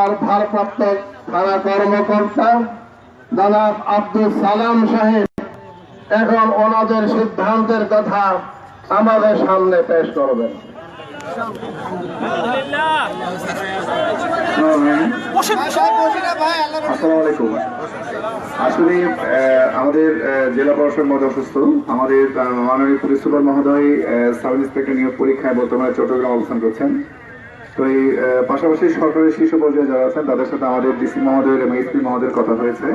তার ভারপ্রাপ্ত থানা কর্মকর্তা জনাব আব্দুল সালাম সাহেব। এখন ওনাদের সিদ্ধান্তের কথা আমাদের সামনে পেশ করবেন। আসলে আহ, আমাদের আহ, জেলা প্রশাসন মধ্যে অসুস্থ। আমাদের মাননীয় পুলিশ সুপার মহোদয় সাব ইন্সপেক্টর নিয়োগ পরীক্ষায় বর্তমানে চট্টগ্রাম অবস্থান করছেন। তো এই পাশাপাশি সরকারের শীর্ষ পর্যায়ে যারা আছেন, তাদের সাথে আমাদের ডিসি মহোদয়ের এবং এসপি মহোদয়ের কথা হয়েছে।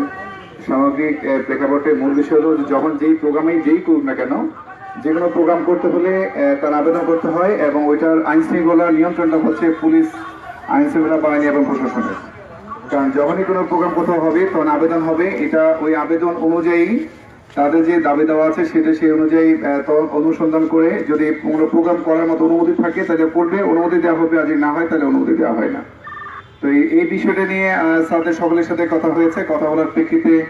সামগ্রিক প্রেক্ষাপটে মূল বিষয় হলো যখন যেই প্রোগ্রামেই যেই করুক না কেন, যে কোনো প্রোগ্রাম করতে হলে তার আবেদন করতে হয় এবং ওইটার আইন শৃঙ্খলা নিয়ন্ত্রণটা হচ্ছে পুলিশ আইন শৃঙ্খলা বাহিনী এবং প্রশাসনের। কারণ যখনই কোনো প্রোগ্রাম কোথাও হবে, তখন আবেদন হবে। এটা ওই আবেদন অনুযায়ী তাদের যে দাবি দেওয়া আছে সেটা সেই অনুযায়ী অনুসন্ধান করে যদি কোনো প্রোগ্রাম করার মতো অনুমতি থাকে, তাহলে করবে অনুমতি দেওয়া হবে, আর যদি না হয়, তাহলে অনুমতি দেওয়া হয় না। তো এই- বিষয়টা নিয়ে স্যারদের সকলের সাথে কথা হয়েছে। কথা বলার প্রেক্ষিতে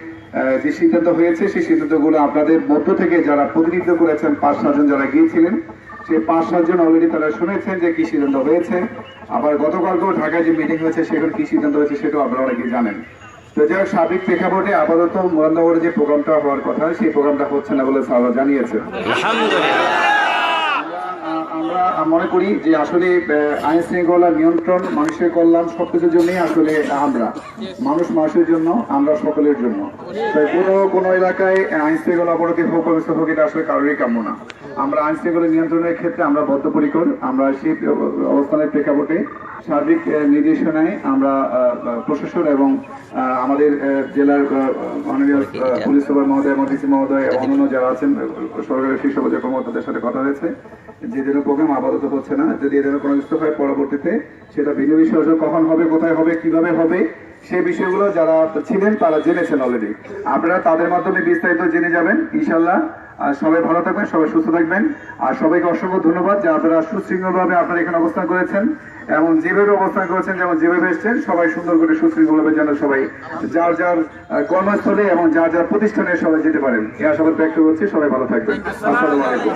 যে সিদ্ধান্ত হয়েছে, সেই সিদ্ধান্তগুলো আপনাদের মধ্য থেকে যারা প্রতিনিধিত্ব করেছেন, পাঁচ সাতজন যারা গিয়েছিলেন, সেই পাঁচ সাতজন অলরেডি তারা শুনেছেন যে কি সিদ্ধান্ত হয়েছে। আবার গতকালকেও ঢাকায় যে মিটিং হয়েছে, সেখানে কি সিদ্ধান্ত হয়েছে, সেটাও আপনারা অনেকে জানেন। হোক সার্বিক প্রেক্ষাপটে আপাতত মুরাদনগরে যে প্রোগ্রামটা হওয়ার কথা, সেই প্রোগ্রামটা হচ্ছে না বলে স্যাররা জানিয়েছেন আ- আমরা মনে করি যে আসলে আইন শৃঙ্খলা নিয়ন্ত্রণ, মানুষের কল্যাণ সবকিছুর জন্যই আসলে আমরা। মানুষ মানুষের জন্য, আমরা সকলের জন্য। তাই কোনো কোনো এলাকায় আইন শৃঙ্খলা অবনতি হোক অবস্থা হোক, এটা আসলে কারোরই কাম্য না। আমরা আইন শৃঙ্খলা নিয়ন্ত্রণের ক্ষেত্রে আমরা বদ্ধপরিকর। আমরা সেই অবস্থানের প্রেক্ষাপটে সার্বিক নির্দেশনায় আমরা প্রশাসন এবং আমাদের জেলার মাননীয় পুলিশ সুপার মহোদয় ডিসি মহোদয় এবং অন্যান্য যারা আছেন সরকারের শীর্ষ পর্যায়ে কর্মকর্তাদের সাথে কথা হয়েছে। যে দিনের প্রোগ্রাম আপাতত হচ্ছে না যদি এদের কোনো কিছু হয় পরবর্তীতে সেটা ভিন্ন বিষয় কখন হবে কোথায় হবে কীভাবে হবে সেই বিষয়গুলো যারা ছিলেন তারা জেনেছেন অলরেডি আপনারা তাদের মাধ্যমে বিস্তারিত জেনে যাবেন ইনশাল্লাহ আর সবাই ভালো থাকবেন, সবাই সুস্থ থাকবেন। আর সবাইকে অসংখ্য ধন্যবাদ যে আপনারা সুশৃঙ্খলভাবে আপনারা এখানে অবস্থান করেছেন। এবং যেভাবে অবস্থান করেছেন, যেমন যেভাবে এসছেন, সবাই সুন্দর করে সুশৃঙ্খলভাবে যেন সবাই যার যার কর্মস্থলে এবং যার যার প্রতিষ্ঠানে সবাই যেতে পারেন। এ আশাবাদ ব্যক্ত করছি, সবাই ভালো থাকবেন। আসসালামু আলাইকুম।